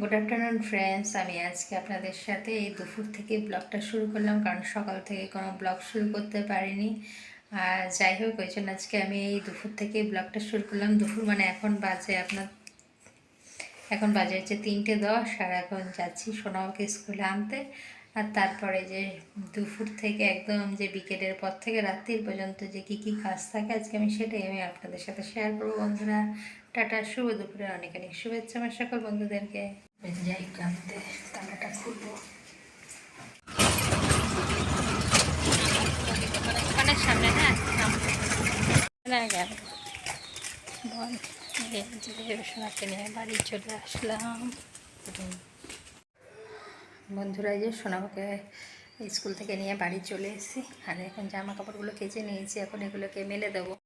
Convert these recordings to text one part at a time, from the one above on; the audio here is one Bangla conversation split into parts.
গুড আফটারনুন ফ্রেন্ডস আমি আজকে আপনাদের সাথে এই দুপুর থেকে ব্লগটা শুরু করলাম, কারণ সকাল থেকে কোনো ব্লগ শুরু করতে পারিনি। আর যাই হোক, ওই জন্য আজকে আমি এই দুপুর থেকে ব্লগটা শুরু করলাম। দুপুর মানে এখন বাজে আপনার, এখন বাজে হচ্ছে তিনটে দশ, আর এখন যাচ্ছি সোনামাকে স্কুলে আনতে। আর তারপরে যে দুপুর থেকে একদম যে বিকেলের পর থেকে রাত্রির পর্যন্ত যে কী কী কাজ থাকে আজকে আমি সেটাই আমি আপনাদের সাথে শেয়ার করব, বন্ধুরা। টাটা, শুভ দুপুরে অনেক অনেক শুভেচ্ছা আমার সকল বন্ধুদেরকে। অনেক সামনে হ্যাঁ? নিয়ে বাড়ি চলে আসলাম। বন্ধুরা যে সোনামাকে স্কুল থেকে নিয়ে বাড়ি চলে এসেছি। আর এখন জামা কাপড়গুলো কেচে নিয়েছি, এখন এগুলোকে মেলে দেবো।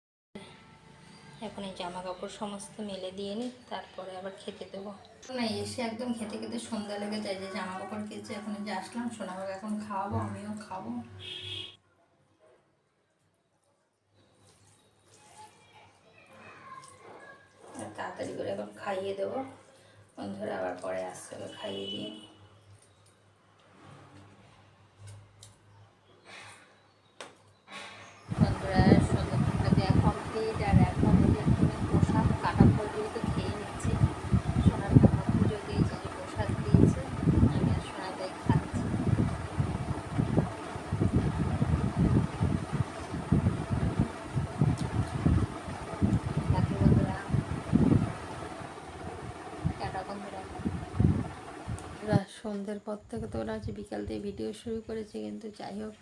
এখন এই জামা কাপড় সমস্ত মেলে দিয়ে নিই, তারপরে আবার খেতে দেবো। না, এসে একদম খেতে খেতে সন্ধ্যা লেগে যায় যে জামা কাপড় কেচে এখন যে আসলাম সোনামাকে এখন খাওয়াবো, আমিও খাব। তাড়াতাড়ি করে এখন খাইয়ে দেবো। বন্ধুরা আবার পরে আসতে হবে খাইয়ে দিয়ে নিই বন্ধুরা সন্ধ্যাটা দেওয়া কমপ্লিট আর এখন এই যে একটু প্রসাদ কাটা ফল দিয়ে তো খেয়ে নিচ্ছি সোনার ঠাকুর পুজো দিয়েছে যে প্রসাদ দিয়েছে আমি আর সোনাদাই খাচ্ছি বাকি বন্ধুরা টাটা বন্ধুরা ওরা সন্ধ্যের পর থেকে তো ওরা হচ্ছে বিকাল দিয়ে ভিডিও শুরু করেছে কিন্তু যাই হোক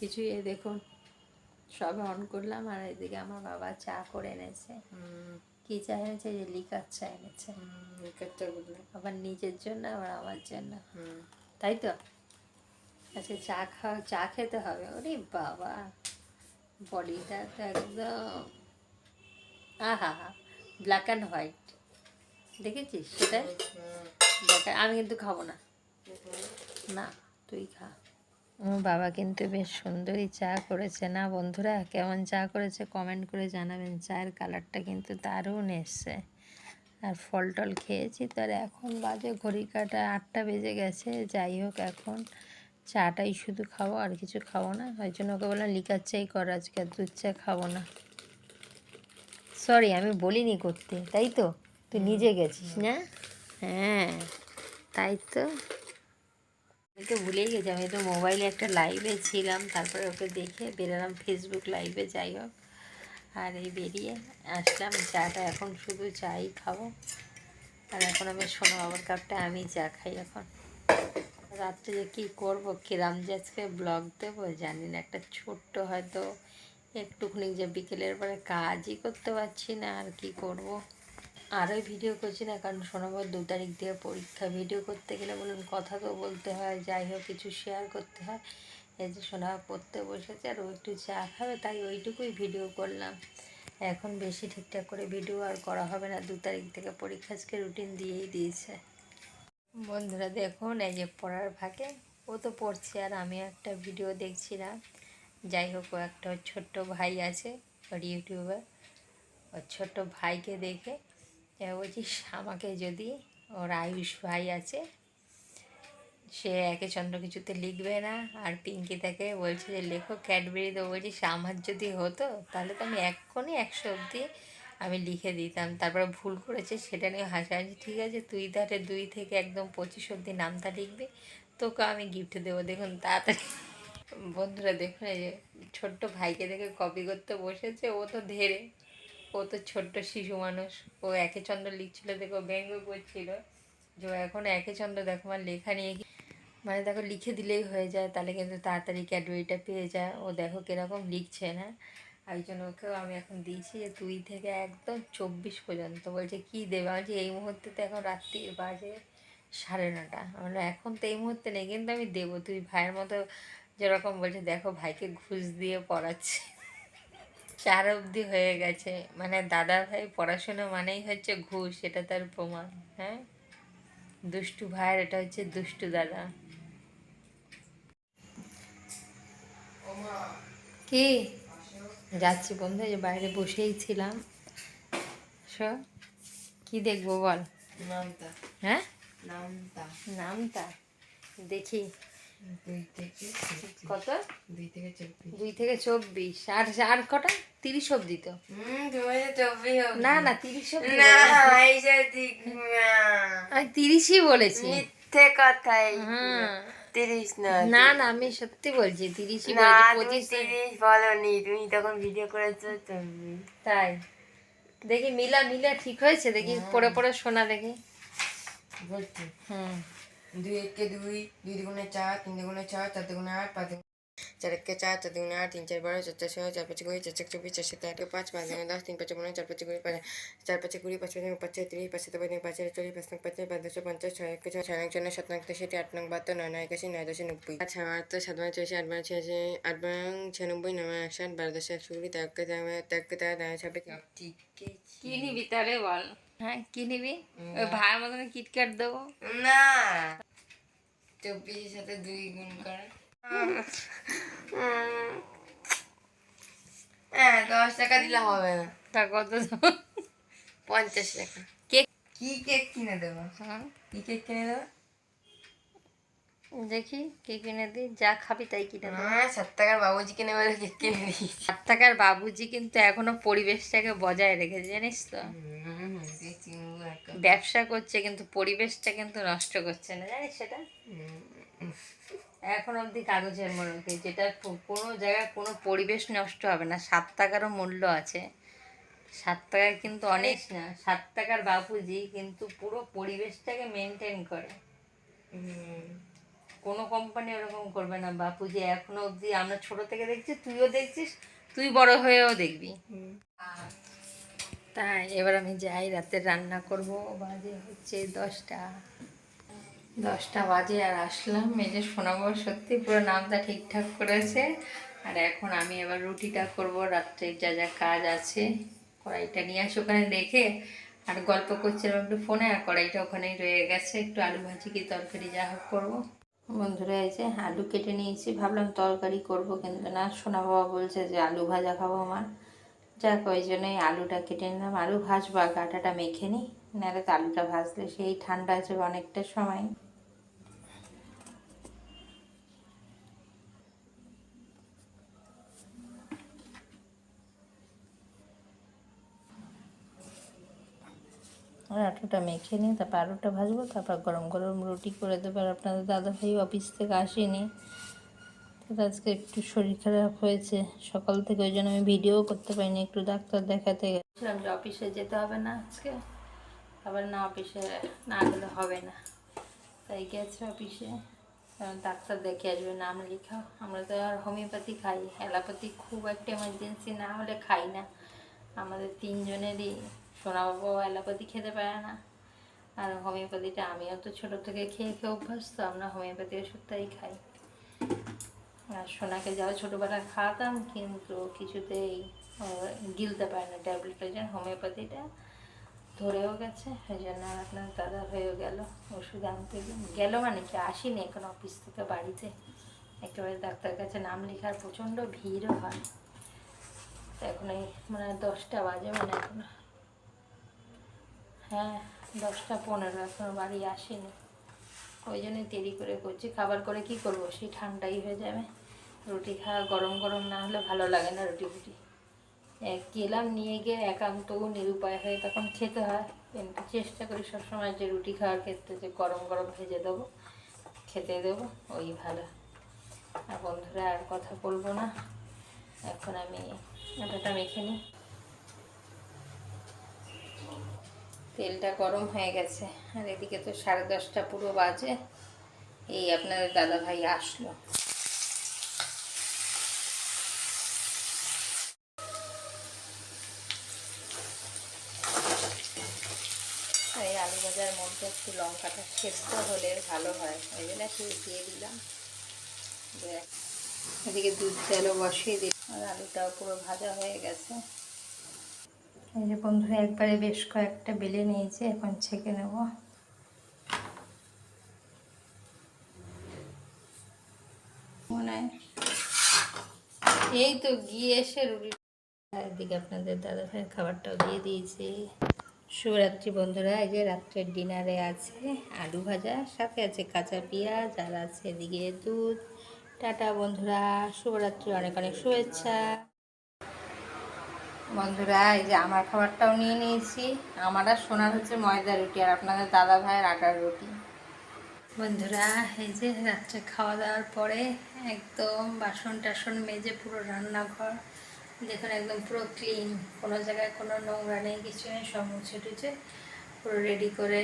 কিছুই এই দেখুন সবে অন করলাম আর এদিকে আমার বাবা চা করে এনেছে। কি চা এনেছে? যে লিকার চা এনেছে। আবার নিজের জন্য আবার আমার জন্য। তাই তো? আচ্ছা চা খাওয়া চা খেতে হবে। ওরে বাবা বডিটা তো একদম আহা হা ব্ল্যাক অ্যান্ড হোয়াইট দেখেছিস সেটা? ব্ল্যাক আমি কিন্তু খাব না। না তুই খা। আমার বাবা কিন্তু বেশ সুন্দরই চা করেছে না বন্ধুরা? কেমন চা করেছে কমেন্ট করে জানাবেন। চায়ের কালারটা কিন্তু দারুণ এসছে। আর ফল টল খেয়েছি তার এখন বাজে ঘড়ি কাটা আটটা বেজে গেছে। যাই হোক এখন চাটাই শুধু খাব আর কিছু খাব না। ওই জন্য ওকে বললাম লিকার চাই কর আজকে আর দুধ চা খাব না। সরি আমি বলিনি করতে তাই তো? তুই নিজে গেছিস না? হ্যাঁ তাই তো। আমি তো ভুলেই গেছি, আমি তো মোবাইলে একটা লাইভে ছিলাম, তারপরে ওকে দেখে বেরোলাম ফেসবুক লাইভে যাই হোক। আর এই বেরিয়ে আসলাম, চাটা এখন শুধু চাই খাব। আর এখন আমি শোনো বাবার কাপটা আমি চা খাই এখন। রাত্রে যে কী করব, কিরাম যে আজকে ব্লগ দেবো, জানি না, একটা ছোট্ট হয়তো একটুখানি যে বিকেলের পরে কাজই করতে পারছি না, আর কি করব। আরও ভিডিও করছি না, কারণ শোনাবার দু তারিখ দিয়ে পরীক্ষা। ভিডিও করতে গেলে বলুন, কথা তো বলতে হয়, যাই হোক, কিছু শেয়ার করতে হয়। এই যে শোনা পড়তে বসেছে, আর ও একটু চা খাবে, তাই ওইটুকুই ভিডিও করলাম। এখন বেশি ঠিকঠাক করে ভিডিও আর করা হবে না, দু তারিখ থেকে পরীক্ষা আজকে রুটিন দিয়েই দিয়েছে। বন্ধুরা, দেখুন, এই যে পড়ার ফাঁকে, ও তো পড়ছে, আর আমি একটা ভিডিও দেখছিলাম যাই হোক, ও একটা ছোট্ট ভাই আছে, ওর ইউটিউবে ওর ছোট্ট ভাইকে দেখে এ বলছি আমাকে যদি ওর আয়ুষ ভাই আছে, সে একে চন্দ্র কিছুতে লিখবে না, আর পিঙ্কি তাকে বলছে যে, লেখো ক্যাডবেরি দেবো বলছি সে আমার যদি হতো, তাহলে তো আমি এক্ষুনি একশো অবধি আমি লিখে দিতাম। তারপরে ভুল করেছে, সেটা নিয়ে হাসাহাসি ঠিক আছে, তুই তাহলে দুই থেকে একদম পঁচিশ অবধি নামটা লিখবি। তোকে আমি গিফট দেবো। দেখুন, তাড়াতাড়ি। বন্ধুরা, দেখুন, এই যে ছোট্ট ভাইকে দেখে কপি করতে বসেছে, ও তো ধেরে। ও তো ছোট্ট শিশু মানুষ। ও একে চন্দ্র লিখছিল, দেখো ব্যঙ্গ করছিল। যে এখন একে চন্দ্র দেখো আমার লেখা নিয়ে মানে দেখো লিখে দিলেই হয়ে যায়, তাহলে কিন্তু তাড়াতাড়ি ক্যাডবেরিটা পেয়ে যায় ও দেখো কীরকম লিখছে, না? এই জন্য ওকেও আমি এখন দিয়েছি যে দুই থেকে একদম চব্বিশ পর্যন্ত। বলছে, কী দেবে? বলছি, এই মুহূর্তে তো এখন রাত্রি বাজে সাড়ে নটা। আমরা এখন তো এই মুহূর্তে নেই, কিন্তু আমি দেবো। তুই ভাইয়ের মতো যেরকম বলছে, দেখো ভাইকে ঘুষ দিয়ে পড়াচ্ছে। চার অবধি হয়ে গেছে। মানে দাদা ভাই পড়াশোনা মানেই হচ্ছে ঘুষ এটা তার প্রমাণ হ্যাঁ? দুষ্টু ভাইয়ের এটা হচ্ছে দুষ্টু দাদা। কি? যাচ্ছি বন্ধু যে বাইরে বসেই ছিলাম। কি দেখব বল? নামতা। হ্যাঁ? নামটা নামটা দেখি। কত? দুই থেকে চব্বিশ। দুই থেকে চব্বিশ। আর আর কটা? তিরিশ অব্দি তো। না না তিরিশ আমি তিরিশই বলেছি। মিথ্যে কথাই। তিরিশ না না না আমি সত্যি বলছি তিরিশই বলেছি পঁচিশ তিরিশ বলনি তুমি তখন ভিডিও করেছ তাই। দেখি মিলা মিলা ঠিক হয়েছে? দেখি পরে পরে শোনা দেখি। বলছি। হুম। দুই একে দুই দুই দুগুণে চার তিন দুগুণে ছয় চার দুগুণে আট পাঁচ চার একে চার চার দুগুণে আট তিন চার বারো চার চার ছয় চার পাঁচে কুড়ি চার চার চব্বিশ চার সাথে আটে পাঁচ পাঁচ দুগুণে দশ তিন পাঁচে পনেরো চার পাঁচে কুড়ি পাঁচ চার পাঁচে কুড়ি পাঁচ পাঁচে পাঁচ তিরিশ পাঁচ সাথে পাঁচ পাঁচ চল্লিশ পাঁচ পাঁচ পাঁচ দশে পঞ্চাশ ছয় একে ছয় ছয় এক জন্য সাত নং তেষট্টি আট নং বাহাত্তর নয় নয় একাশি নয় দশে নব্বই আট ছয় আট সাত বারো ছিয়াশি আট বারো ছিয়াশি আট বারো ছিয়ানব্বই নয় একশো আট বারো দশে একশো কুড়ি তেরোকে তেরোকে তেরো তেরো ছাব্বিশ কি নিবি তাহলে বল হ্যাঁ কি নিবি? ওই ভাইয়ের মতন কিটক্যাট দেবো। না। চব্বিশের সাথে দুই গুণ করে। হ্যাঁ দশ টাকা দিলে হবে না। তা কত দেবো? পঞ্চাশ টাকা। কেক কি কেক কিনে দেবো? হ্যাঁ। কি কেক কিনে দেবো? দেখি কে কিনে দিই? যা খাবি তাই কিনে দেবো। হ্যাঁ সাত টাকার বাবুজি কিনে বলে কেক কিনে দিই সাত টাকার বাবুজি কিন্তু এখনও পরিবেশটাকে বজায় রেখেছে জানিস তো? ব্যবসা করছে কিন্তু পরিবেশটা কিন্তু নষ্ট করছে না জানিস সেটা? এখন অবধি কাগজের মনে যেটা কোনো জায়গায় কোনো পরিবেশ নষ্ট হবে না। সাত টাকারও মূল্য আছে। সাত টাকা কিন্তু অনেক না সাত টাকার বাপুজি কিন্তু পুরো পরিবেশটাকে মেনটেন করে। কোনো কোম্পানি ওরকম করবে না। বাপুজি এখনও অবধি আমরা ছোট থেকে দেখছি তুইও দেখছিস তুই বড় হয়েও দেখবি। তাই এবার আমি যাই, রাতে রান্না করব। বাজে হচ্ছে দশটা। দশটা বাজে আর আসলাম। এই যে শোনাবো, সত্যি পুরো নামটা ঠিকঠাক করেছে। আর এখন আমি এবার রুটিটা করব। রাত্রে যা যা কাজ আছে, কড়াইটা নিয়ে আসি ওখানে রেখে। আর গল্প করছিলাম একটু ফোনে, আর কড়াইটা ওখানেই রয়ে গেছে। একটু আলু ভাজি কি তরকারি যা হোক করব। বন্ধুরা, এই যে আলু কেটে নিয়েছি। ভাবলাম তরকারি করব, কিন্তু না সোনা বাবা বলছে যে আলু ভাজা খাব আমার। যাক, ওই জন্যই আলুটা কেটে নিলাম। আলু ভাজবো আর কাঁটাটা মেখে নিই, নাহলে তো আলুটা ভাজলে সেই ঠান্ডা আছে অনেকটা সময়। আটাটা মেখে নিই, তারপর আলুটা ভাজবো, তারপর গরম গরম রুটি করে দেবো। আর আপনাদের দাদা ভাই অফিস থেকে আসেনি। আজকে একটু শরীর খারাপ হয়েছে। সকাল থেকে ওই জন্য আমি ভিডিও করতে পারিনি, একটু ডাক্তার দেখাতে গেছিলাম যে অফিসে যেতে হবে না আজকে। আবার না, অফিসে না গেলে হবে না। তাই গেছে অফিসে। ডাক্তার দেখে আসবে, নাম লেখা। আমরা তো আর হোমিওপ্যাথি খাই, অ্যালোপ্যাথি খুব একটা এমার্জেন্সি না হলে খাই না। আমাদের তিনজনেরই, সোনাবাবু অ্যালোপ্যাথি খেতে পারে না। আর হোমিওপ্যাথিটা আমিও তো ছোটো থেকে খেয়ে খেয়ে অভ্যাস তো আমরা হোমিওপ্যাথি ওষুধটাই খাই। সোনাকে যাও ছোটোবেলায় খাওয়াতাম, কিন্তু কিছুতেই গিলতে পারে না ট্যাবলেটের জন্য হোমিওপ্যাথিটা ধরেও গেছে। ওই জন্য আপনার দাদা হয়েও গেল, ওষুধ আনতে গেল মানে কি, আসিনি এখন অফিস থেকে বাড়িতে। একেবারে ডাক্তার কাছে নাম লেখার প্রচণ্ড ভিড়ও হয়। তো এখন এই মানে দশটা বাজে মানে এখন। হ্যাঁ দশটা পনেরো, এখনও বাড়ি আসেনি। ওই জন্যই দেরি করে করছি। খাবার করে কি করব? সেই ঠান্ডাই হয়ে যাবে। রুটি খাওয়া গরম গরম না হলে ভালো লাগে না রুটি ফুটি। গেলাম, নিয়ে গিয়ে একান্ত নিরুপায় হয়ে তখন খেতে হয়। কিন্তু চেষ্টা করি সবসময় যে রুটি খাওয়ার ক্ষেত্রে যে গরম গরম ভেজে দেবো, খেতে দেবো, ওই ভালো। আর বন্ধুরা, আর কথা বলব না। এখন আমি আটাটা মেখে নিই। তেলটা গরম হয়ে গেছে। আর এদিকে তো সাড়ে দশটা পুরো বাজে। এই আপনাদের দাদা ভাই আসলো আর এই আলু ভাজার মধ্যে একটু লঙ্কাটা সেদ্ধ হলে ভালো হয়। ওই জন্য একটু দিয়ে দিলাম। এদিকে দুধ তেলও বসিয়ে দিই আর আলুটাও পুরো ভাজা হয়ে গেছে। এই যে বন্ধুরা একবারে বেশ কয়েকটা বেলে নিয়েছে এখন ছেঁকে নেব। মনে এই তো গিয়ে এসে রুটি এদিকে আপনাদের দাদা ভাইয়ের খাবারটাও দিয়ে দিয়েছি। শুভরাত্রি বন্ধুরা, এই যে রাত্রের ডিনারে আছে আলু ভাজা, সাথে আছে কাঁচা পেঁয়াজ, আর আছে এদিকে দুধ। টাটা বন্ধুরা শুভরাত্রি অনেক অনেক শুভেচ্ছা। বন্ধুরা, এই যে আমার খাবারটাও নিয়ে নিয়েছি। আমার আর সোনার হচ্ছে ময়দা রুটি আর আপনাদের দাদা ভাইয়ের আটার রুটি। বন্ধুরা, এই যে রাত্রে খাওয়া দাওয়ার পরে একদম বাসন টাসন মেজে পুরো রান্নাঘর দেখুন, একদম পুরো ক্লিন কোনো জায়গায় কোনো নোংরা নেই, কিছু নেই, সব মুছে টুছে পুরো রেডি করে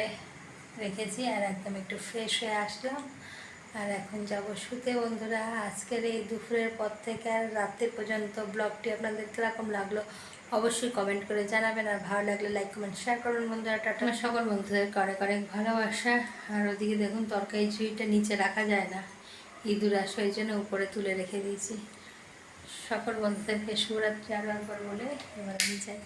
রেখেছি। আর একদম একটু ফ্রেশ হয়ে আসলাম। আর এখন যাব শুতে। বন্ধুরা, আজকের এই দুপুরের পর থেকে আর রাতে পর্যন্ত ব্লগটি আপনাদের কীরকম লাগল অবশ্যই কমেন্ট করে জানাবেন। আর ভালো লাগলে লাইক কমেন্ট শেয়ার করুন বন্ধুরা। টাটা। সকল বন্ধুদেরকে অনেক অনেক ভালোবাসা। আর ওদিকে দেখুন, তরকারি ঝুড়িটা নিচে রাখা যায় না। ইঁদুর আসো এই জন্য উপরে তুলে রেখে দিয়েছি। সকল বন্ধুদেরকে শুভরাত্রি আরও একবার বলে এবার আমি যাই।